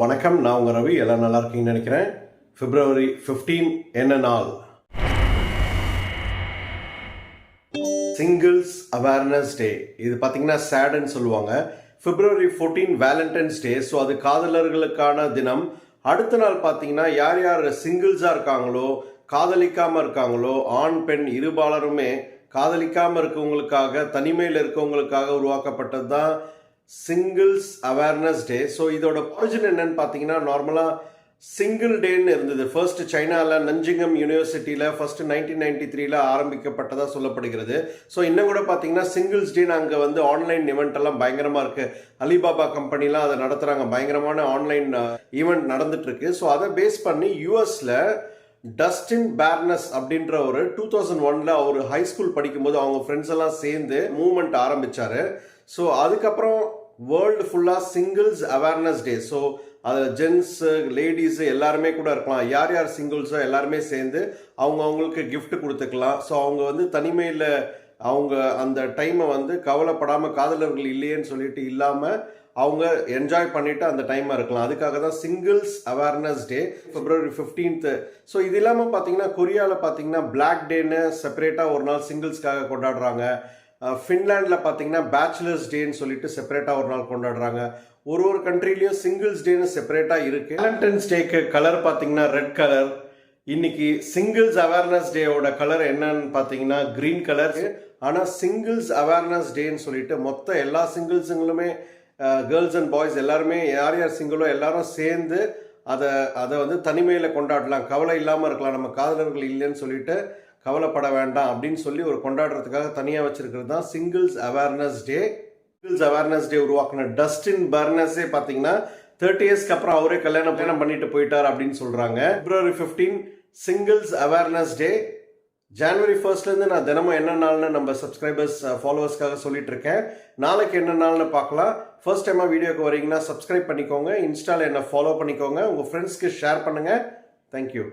வணக்கம் நான் உங்கள் ரவி. எல்லாம் நல்லா இருக்கீங்கன்னு நினைக்கிறேன். பிப்ரவரி 15 என்ன நாள்? சிங்கிள்ஸ் அவேர்னஸ் டே இது பார்த்தீங்கன்னா சேடுன்னு சொல்லுவாங்க. பிப்ரவரி 14 வேலண்டைன்ஸ் டே ஸோ அது காதலர்களுக்கான தினம். அடுத்த நாள் பார்த்தீங்கன்னா யார் யார் சிங்கிள்ஸாக இருக்காங்களோ காதலிக்காமல் இருக்காங்களோ ஆண் பெண் இருபாலருமே காதலிக்காமல் இருக்கவங்களுக்காக தனிமையில் இருக்கவங்களுக்காக உருவாக்கப்பட்டது தான் சிங்கிள்ஸ் அவேர்னஸ் டே ஸோ இதோட ஒரிஜின் என்னன்னு பார்த்தீங்கன்னா நார்மலாக சிங்கிள் டேன்னு இருந்தது. ஃபர்ஸ்ட் சைனாவில் நஞ்சிங்கம் யூனிவர்சிட்டியில் ஃபர்ஸ்ட் நைன்டீன் நைன்டி த்ரீல ஆரம்பிக்கப்பட்டதாக சொல்லப்படுகிறது. ஸோ இன்னும் கூட பார்த்தீங்கன்னா சிங்கிள்ஸ் டேன்னு அங்கே வந்து ஆன்லைன் இவெண்ட் எல்லாம் பயங்கரமாக இருக்கு. அலிபாபா கம்பெனிலாம் அதை நடத்துகிறாங்க பயங்கரமான ஆன்லைன் ஈவெண்ட் uh, நடந்துட்டு இருக்கு. ஸோ அதை பேஸ் பண்ணி யூஎஸில் டஸ்டின் பேர்னஸ் அப்படின்ற ஒரு டூ தௌசண்ட் ஒன்ல அவர் ஹை ஸ்கூல் படிக்கும்போது அவங்க ஃப்ரெண்ட்ஸ் எல்லாம் சேர்ந்து மூவ்மெண்ட் ஆரம்பிச்சாரு. ஸோ அதுக்கப்புறம் வேர்ல்டு ஃபுல்லாக சிங்கிள்ஸ் அவேர்னஸ் டே ஸோ அதில் ஜென்ஸு லேடிஸு எல்லாருமே கூட இருக்கலாம். யார் யார் சிங்கிள்ஸோ எல்லாருமே சேர்ந்து அவங்க அவங்களுக்கு கிஃப்ட் கொடுத்துக்கலாம். ஸோ அவங்க வந்து தனிமையில் அவங்க அந்த டைமை வந்து கவலைப்படாமல் காதலர்கள் இல்லையேன்னு சொல்லிட்டு இல்லாமல் அவங்க என்ஜாய் பண்ணிட்டு அந்த டைமாக இருக்கலாம். அதுக்காக தான் singles awareness day February fifteenth so இது இல்லாமல் பார்த்தீங்கன்னா கொரியாவில் பார்த்தீங்கன்னா பிளாக் டேன்னு செப்பரேட்டாக ஒரு நாள் சிங்கிள்ஸ்க்காக கொண்டாடுறாங்க. ஃபின்லாண்டில் பார்த்தீங்கன்னா பேச்சுலர்ஸ் டேன்னு சொல்லிட்டு செப்பரேட்டாக ஒரு நாள் கொண்டாடுறாங்க. ஒரு ஒரு கண்ட்ரிலையும் சிங்கிள்ஸ் டேன்னு செப்பரேட்டாக இருக்குது வேலண்டைன்ஸ் டேக்கு கலர் பார்த்தீங்கன்னா ரெட் கலர் இன்னைக்கு சிங்கிள்ஸ் அவேர்னஸ் டேவோட கலர் என்னன்னு பார்த்தீங்கன்னா கிரீன் கலர் ஆனால் சிங்கிள்ஸ் அவேர்னஸ் டேன்னு சொல்லிட்டு மொத்த எல்லா சிங்கிள்ஸுங்களுமே கேர்ள்ஸ் அண்ட் பாய்ஸ் எல்லாருமே யார் யார் சிங்கிளோ எல்லாரும் சேர்ந்து அதை அதை வந்து தனிமையில் கொண்டாடலாம். கவலை இல்லாமல் இருக்கலாம். நம்ம காதலர்கள் இல்லைன்னு சொல்லிட்டு கவலைப்பட வேண்டாம் அப்படின்னு சொல்லி ஒரு கொண்டாடுறதுக்காக தனியாக வச்சுருக்கிறது தான் singles awareness day singles awareness day உருவாக்குன டஸ்டின் பர்னஸே பார்த்தீங்கன்னா தேர்ட்டி இயர்ஸ்க்கு அப்புறம் அவரே கல்யாணம் பயணம் பண்ணிட்டு போயிட்டார் அப்படின்னு சொல்கிறாங்க February fifteen singles awareness day January ஃபர்ஸ்ட்லேருந்து நான் தினமும் என்ன நாள்னு நம்ம சப்ஸ்கிரைபர்ஸ் ஃபாலோவர்ஸ்க்காக சொல்லிட்டு இருக்கேன். நாளைக்கு என்ன நாள்னு பார்க்கலாம். ஃபர்ஸ்ட் டைமாக வீடியோக்கு வரீங்கன்னா சப்ஸ்கிரைப் பண்ணிக்கோங்க. இன்ஸ்டாவில் என்ன ஃபாலோ பண்ணிக்கோங்க. உங்கள் ஃப்ரெண்ட்ஸ்க்கு ஷேர் பண்ணுங்கள் தேங்க்யூ